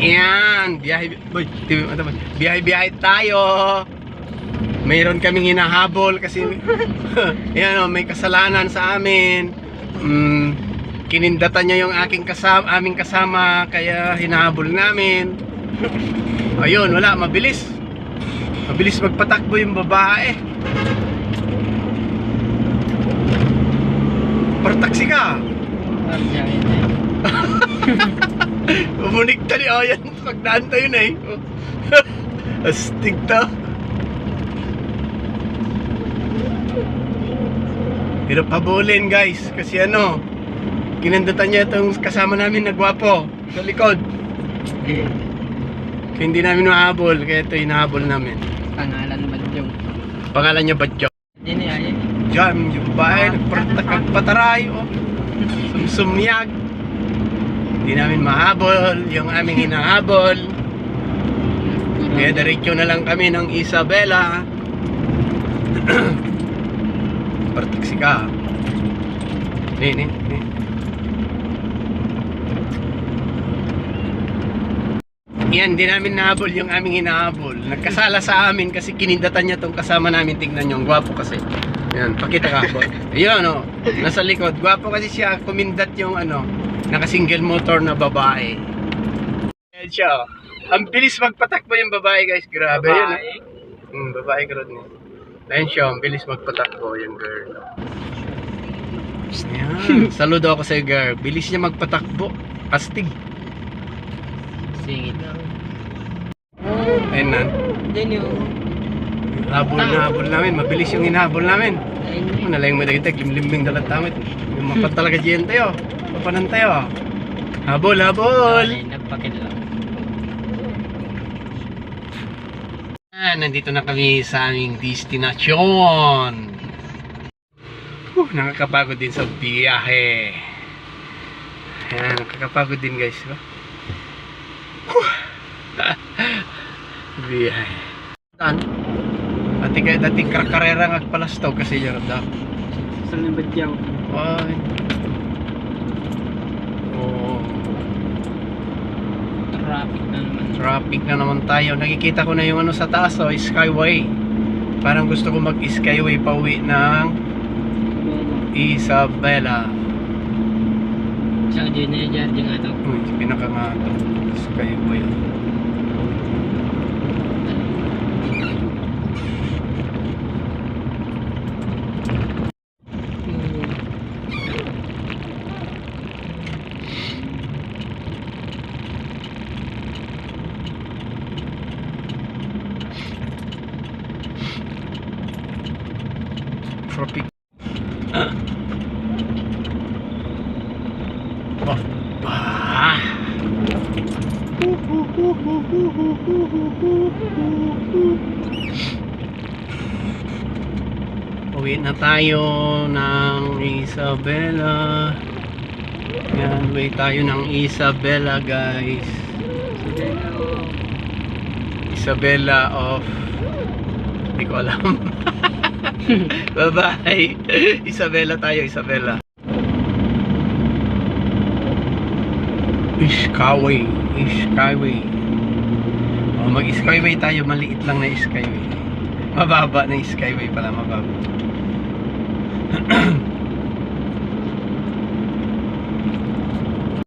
Yan, biyahe, boy, ano biyahe-biyahe tayo. Mayroon kaming hinahabol kasi yan oh, may kasalanan sa amin. Mm, kinindatan niya yung aking kasama, aming kasama kaya hinahabol namin. Ayun, wala, mabilis. Mabilis magpatakbo yung babae. Partaksi ka. Umunik tali oh yan. Pagdaan tayo na eh. Astig to. Hirap habulin guys. Kasi ano, kinandatan niya itong kasama namin na gwapo sa likod. Kaya hindi namin mahabol. Kaya ito hinahabol namin. Pangalan ba yung? Pangalan niya Badyo. Hindi niya ay. Diyan, yung babae, nagpataray, oh. Sumsumyag. Hindi namin mahabol, yung aming hinahabol. Kaya diretso na lang kami ng Isabela. Partaksi ka. Ni, ni, ni. Yan, di namin nahabol yung aming hinahabol. Nagkasala sa amin kasi kinindatan niya tong kasama namin. Tingnan niyo, ang gwapo kasi. Yan, pakita ka. boy. Ayun, oh, nasa likod. Gwapo kasi siya, kumindat yung ano, naka-single motor na babae. Yan siya. oh. Ang bilis magpatakbo yung babae, guys. Grabe yun. Babae. oh. Hmm, babae ka rin. Ayun siya, ang bilis magpatakbo yung girl. Yan. Saludo ako sa girl. Bilis niya magpatakbo. Astig. Singit na. Ayun na. Then yung... Habol na habol namin. Mabilis yung hinahabol namin. Ayun. Lang mo dagdag, limlimbing dalat tamit. Yung mapat talaga diyan tayo. Papanan tayo. Habol, habol. Lang. Ah, nandito na kami sa aming destinasyon. Huh, nakakapagod din sa biyahe. Ayan, nakakapagod din guys. Diba? Huh. biyahe. Tan? Dati dati karkarera ngagpalastog kasi yun da. Saan yung badyaw? Ay. Traffic na naman. traffic na naman tayo. Nakikita ko na yung ano sa taas, oh, Skyway. Parang gusto ko mag-Skyway pauwi ng Isabela. Siya din na dyan nga ito. Uy, pinaka nga ito. Skyway. Oh. Ah. Uwi na tayo ng Isabela. Yan, uwi tayo ng Isabela guys. Isabela of Hindi ko alam. Bye-bye. Isabela tayo, Isabela. Skyway. Skyway. Oh, mag-skyway tayo. Maliit lang na skyway. Mababa na skyway pala. Mababa.